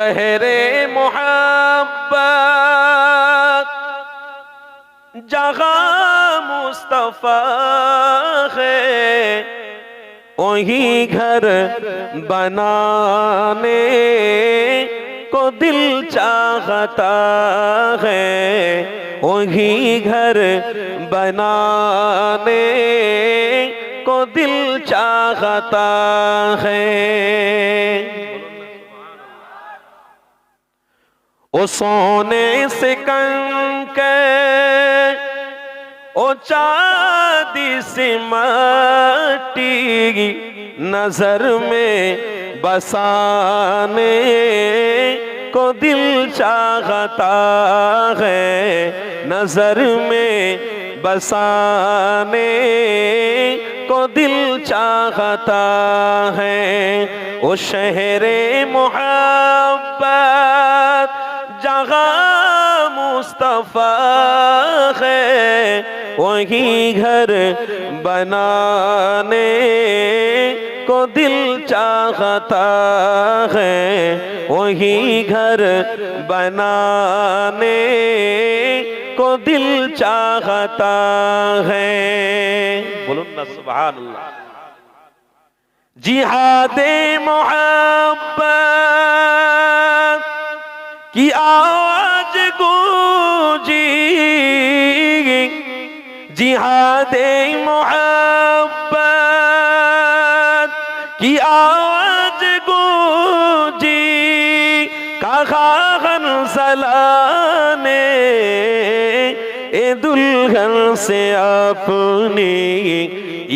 शहरे मोहब्बत जगह मुस्तफा है वही घर बनाने को दिल चाहता है वही घर बनाने को दिल चाहता है او سونے سے کنک او چاندی سے مٹی نظر میں بسانے کو دل چاہتا ہے، نظر میں بسانے کو دل چاہتا ہے۔ او شہر محبت جہاں مصطفیٰ ہے وہی گھر بنانے کو دل چاہتا ہے وہی گھر بنانے کو دل چاہتا ہے بولو نا سبحان اللہ جہاد محبت کی آج گوجی جہاد محبت کی آج گوجی کا خاغن سلانے اے دلہن سے اپنی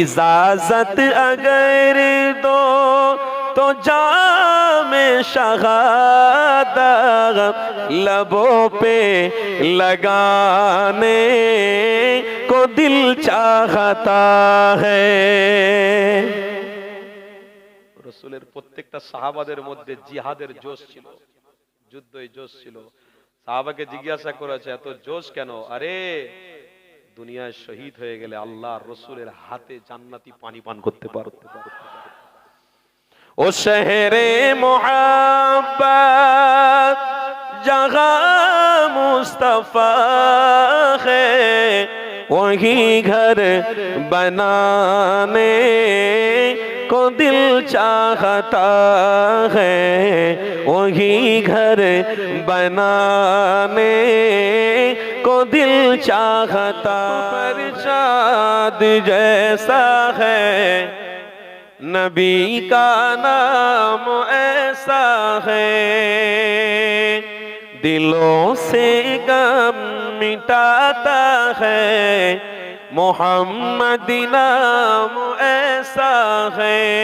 اجازت اگر دو تو جان কালামে শাহাদা লবো পে লগানে কো দিল চাহতা হ্যায় রসুলের প্রত্যেকটা সাহাবাদের মধ্যে জিহাদের জোশ ছিল যুদ্ধই জোশ ছিল সাহাবাকে জিজ্ঞাসা করেছে, এত জোশ কেন? আরে, দুনিয়ায় শহীদ হয়ে গেলে আল্লাহ রসুলের হাতে জান্নাতি পানি পান করতে পারতে পারত। ও শহরে মোহাম্মত जगह मुस्तफा है वही घर बनाने को दिल चाहता है वही घर बनाने को दिल चाहता पर चाँद जैसा है نبی کا نام ایسا ہے۔ دلوں سے گم مٹاتا ہے۔ محمد نام ایسا ہے۔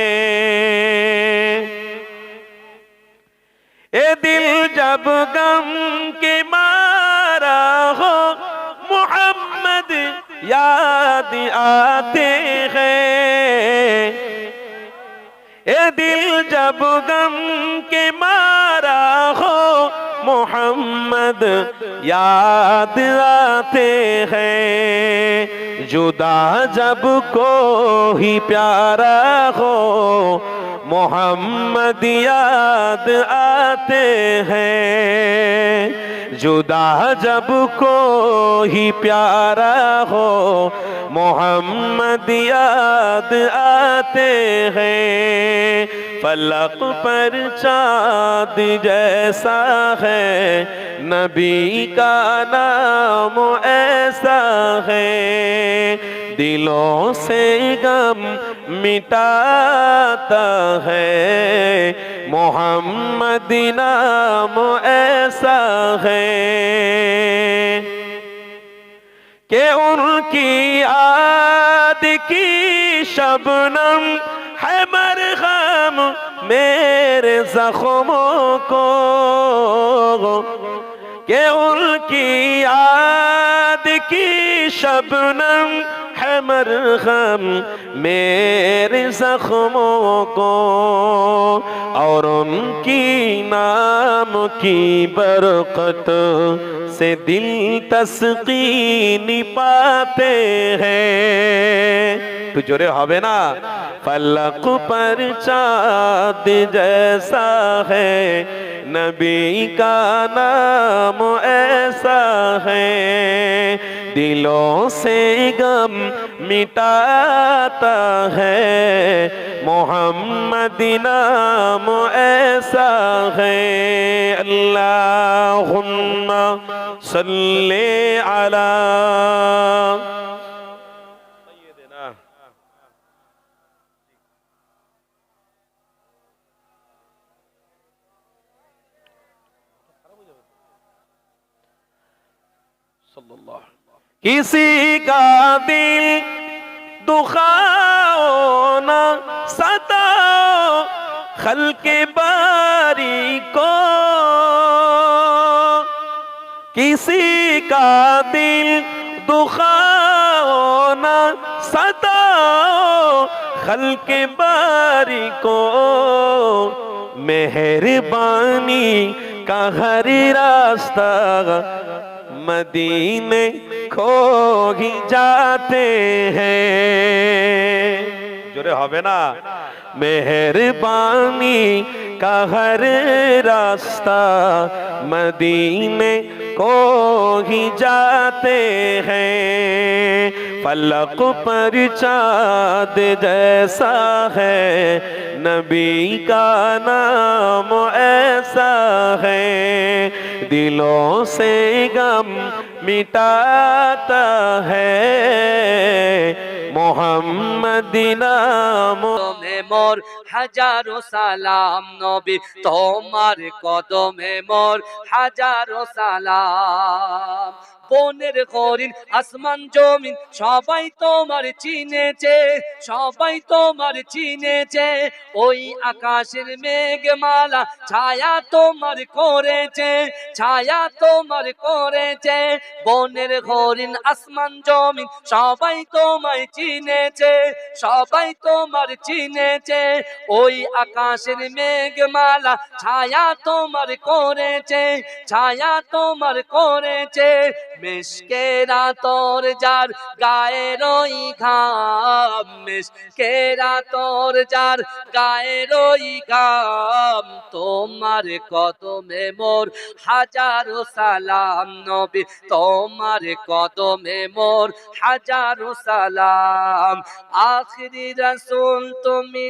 اے دل جب گم کے مارا ہو، محمد یاد آتے ہیں۔ ए दिल जब गम के मारा हो मोहम्मद याद आते हैं जुदा जब को ही प्यारा हो मोहम्मद याद आते हैं جدا جب کو ہی پیارا ہو، محمد یاد آتے ہیں۔ فلق پر چاند جیسا ہے، نبی کا نام ایسا ہے۔ دلوں سے غم مٹاتا ہے मोहम्मद नाम ऐसा है कि उनकी याद की शबनम है मरहम मेरे जख्मों को कि उनकी याद की शबनम है मरहम मेरे जख्मों को और उनकी नाम की बरकत से दिल तस्कीन पाते हैं तो जोरे हवे ना फलक पर चाँद जैसा है नबी का नाम ऐसा है दिलों से गम मिटाता है मोहम्मद नाम ऐसा है अल्लाहुम्मा सल्ले अला کسی کا دل دخاؤ نہ ستاؤ خلق باری کو کسی کا دل دخاؤ نہ ستاؤ خلق باری کو مہربانی کا ہر راستہ مدینے کھو ہی جاتے ہیں۔ جرے ہوئے نا۔ مہربانی کا ہر راستہ مدینے کو ہی جاتے ہیں۔ فلق پر چاد جیسا ہے نبی کا نام ایسا ہے۔ दिलों से गम मिटाता है मोहम्मद नाम मोर হাজারো সালাম নবী, তোমার কদমে মোর হাজারো সালাম। বনের হরিণ, আসমান জমিন, সবাই তোমার চিনেছে, সবাই তোমার চিনেছে। ওই আকাশের মেঘমালা ছায়া তোমার করেছে, ছায়া তোমার করেছে। বনের হরিণ, আসমান জমিন, সবাই তোমায় চিনেছে, সবাই তোমার চিনেছে। ওই আকাশের মেঘমালা ছায়া তোমার করেছে ছায়া তোমার করেছে। মেশকেরা তোর যার গায়ের ওই ঘাম মেশকেরা তোর যার গায়ের ওই ঘাম, তোমার কদমে মোর হাজারো সালাম নবী, তোমার কদমে মোর হাজারো সালাম। আখরি রসুল তুমি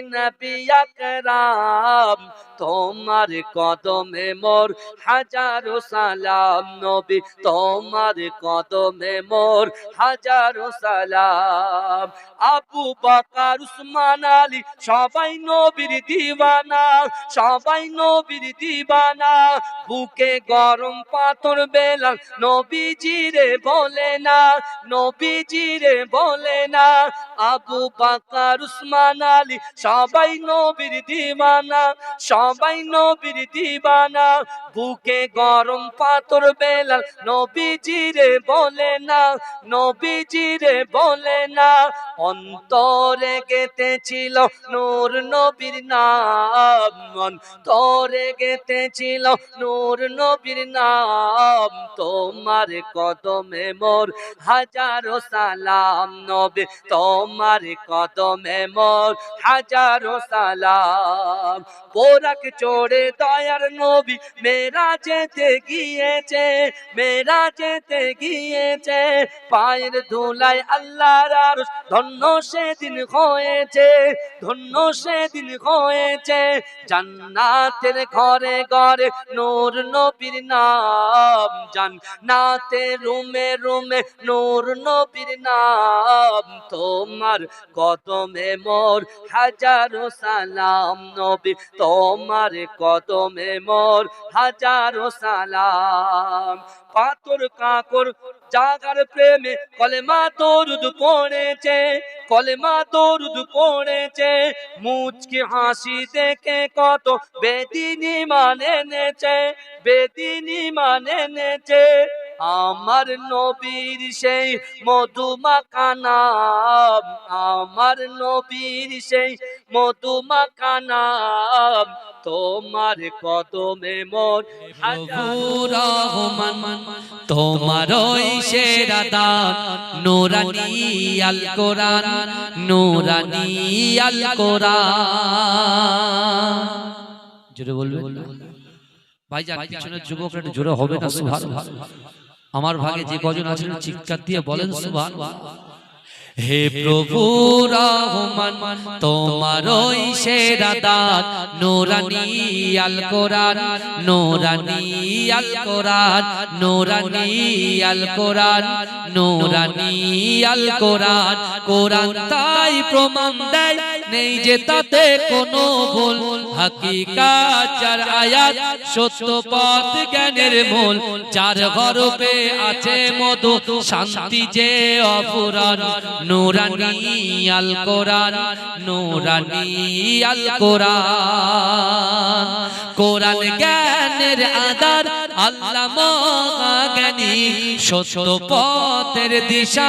আকরাম, তোমার কদমে মোর হাজারো সালাম নবী, তোমার কদমে মোর হাজারো সালাম। আবু বাকার, উসমান আলী, সবাই নবীর দিওয়ানা সবাই নবীর দিওয়ানা বুকে গরম পাথর বেলাল নবীজিরে বলে না নবীজিরে বলে না। আবু বাকার, উসমান আলী, সবাই নবীর দিওয়ানা সবাই নবীর দিওয়ানা বুকে গরম পাথর বেলাল নবীজিরে বলে না নবীজিরে বলে না অন্তরে গেতেছিল নূর নবীর নাম, অন্তরে গেতেছিল নূর নবীর নাম, তোমার কদমে মোর হাজারো সালাম নবী, তোমার কদমে মোর হাজারো সালাম। বোরাক চড়ে দয়ার নবী মেরা যেতে গিয়েছে মেরা যেতে গিয়েছে, পায়ের ধুলায় আল্লাহর ধন্য সেদিন হয়েছে, ধন্য সেদিন হয়েছে, জান্নাতের ঘরে ঘরে নূর নবীর নাম, জান্নাতে রুমে রুমে নূর নবীর নাম, তোমার কদমে মোর হাজারো সালাম নবী, তোমার কদমে মোর হাজারো সালাম। পাথর কাকর, জাগার প্রেমে কলেমা দরুদ পড়েছে, কলেমা দরুদ পড়েছে। মুচকে হাসি দেখে কত বেদিনী মানে নেছে বেদিনী মানে নেছে আমার নবীর সেই মধুমাখা নাম আমার নবীর সেই মধুমাখা নাম তোমার কদমে হাজার। রহমান তোমার ওই সেরা দান, নোরানি আল কোরআন, নোরানি আল কোরআন। জোরে বলবে? পিছনের যুবক একটু জোরে হবে না? আমার ভাগে যে কজন আছেন চিৎকার দিয়ে বলেন সুভান হে প্রভু রহমান তোমার ওই সেরা দান নোরানি আল কোরআন নোরানি আল কোরআন নোরানি আল কোরআন নোরানি আল কোরআন। কোরআন তাই প্রমাণ দেয়। নেই যে তাতে কোনো ভুল। হাকিকাত চার আয়াত, সত্য পথ, জ্ঞানের মূল। চার গর্বে আছে মধু, শান্তি যে অপুরাণ। নুরানি আল কোরআন, নুরানি আল কোরআন। কোরআন জ্ঞানের আদার, আল্লাহ জ্ঞানী সত্য পথের দিশা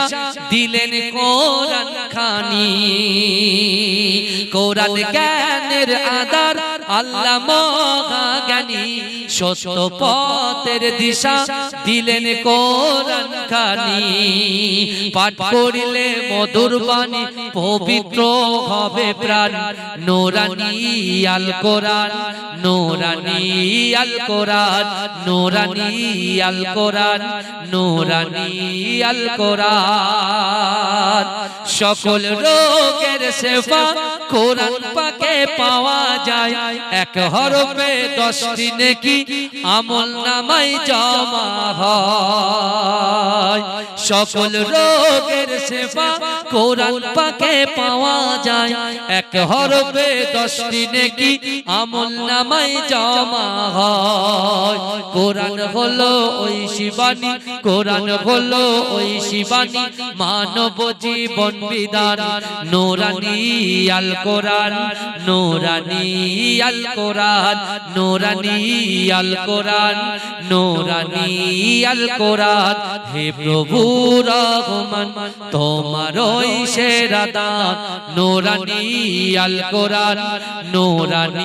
দিলেন কোরআন খানি। কোরআন জ্ঞানের আদার, আল্লাহ জ্ঞানী সত্য পথের দিশা দিলেন কোরআন খানি পাঠ করিলে মধুর বাণী, পবিত্র হবে প্রাণ। নোরানি আল কোরআন, নোরানি আল কোরআন, নোরানি আল কোরআন, নোরানি আল কোরআন। সকল রোগের সেবা কোরআন পাকে পাওয়া যায়। এক হরফে দশটি নেকি আমল নামাই জমা হয়। সকল রোগের সেবা কোরআন পাকে পাওয়া যায়। এক হরফে দশটি নেকি আমল নামাই জমা হয়। কোরআন হলো ওই শিবানী, কোরআন হলো ওই শিবানী। মানব জীবন বিধান, নোরানি আল কোরআন, নোরানি আল কোরআন, নোরানি আল কোরআন, নোরানি আল কোরআন। হে প্রভু রহমান তোমার ওই সেরা দান নোরানি আল কোরআন নোরানি